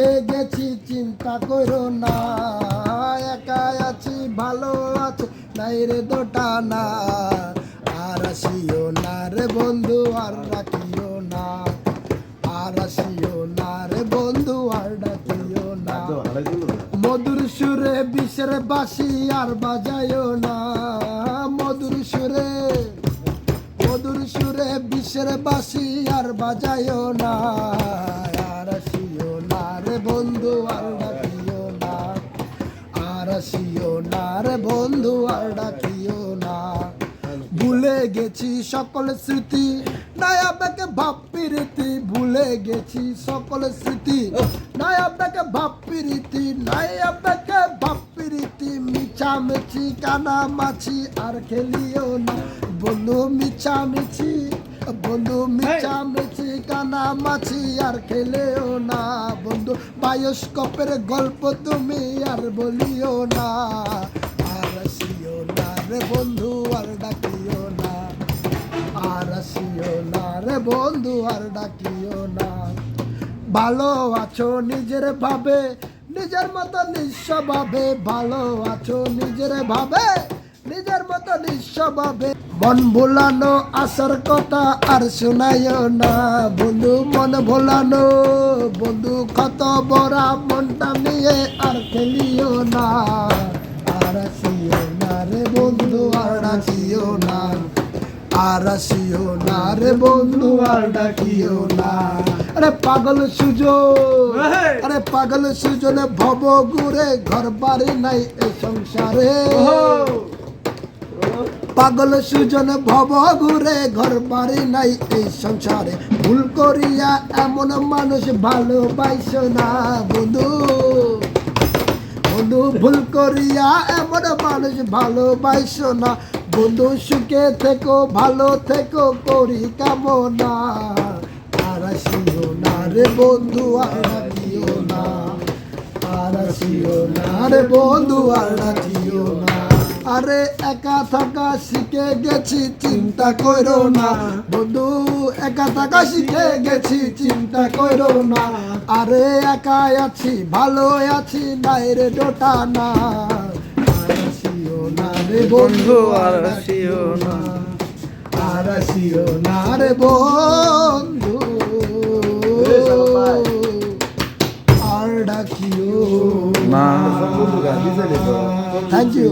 শিখে গেছি চিন্তা করো না। একা আছি ভালো আছে নাই রে দোটা না। আর আসিও না রে বন্ধু আর রাখিও না। আর আসিও না রে বন্ধু আর ডাকিও না। মধুর সুরে বিষের বাসি আর বাজায়ও না। মধুর সুরে মধুর সুরে বিষের বাসি আর বাজায়ও না। আর ডাকিও না আর আসিও না রে বন্ধু আর ডাকিও না। ভুলে গেছি সকল স্মৃতি নয়া বেকে ভাব প্রীতি ভুলে গেছি সকল স্মৃতি। নয়া বেকে ভাব প্রীতি নয়া বেকে ভাব প্রীতি মিছা মিছি কানা মাছি আর খেলিও না। বন্ধু মিছা মিছি বন্ধু মিছা মিছি কানা মাছি আর বন্ধু বায়োস্কোপের গল্প তুমি আর বলিও না। আর আসিও না রে বন্ধু, আর ডাকিও না। আর আসিও না রে বন্ধু, আর ডাকিও না। ভালো আছো নিজের ভাবে, নিজের মতো নিঃস্বভাবে। ভালো আছো নিজের ভাবে, নিজের মতো নিঃস্বভাবে। মন ভোলানো আসার কথা আর শোনায়ও না। বন্ধু মন ভোলানো বন্ধু কত বড় মনটা নিয়ে আর খেলিও না। আর আসিও না রে বন্ধু আর ডাকিও না। আর আসিও না রে বন্ধু আর ডাকিও না। আরে পাগল সুজো আরে পাগল সুজনে ভব ঘুরে ঘর বাড়ি নাই এ সংসারে। পাগল সুজন ভব ঘুরে ঘর বাড়ি নাই এই সংসারে। ভুল করিয়া এমন মানুষ ভালোবাইস না, বন্ধু। বন্ধু, ভুল করিয়া এমন মানুষ ভালোবাইস না। বন্ধু, সুখে থেকো, ভালো থেকো, করি কামনা। আর আসিও না রে বন্ধু, আর না। আর আসিও না রে বন্ধু, আর না। আরে একা থাকা শিখে গেছি চিন্তা করো না। বন্ধু একা থাকা শিখে গেছি চিন্তা করো না। আরে একা আছি ভালো আছি নাই রে ডোটা না। আর আসিও না রে বন্ধু আর আসিও না। আর আসিও না রে বন্ধু। আর ডাকিও না। Thank you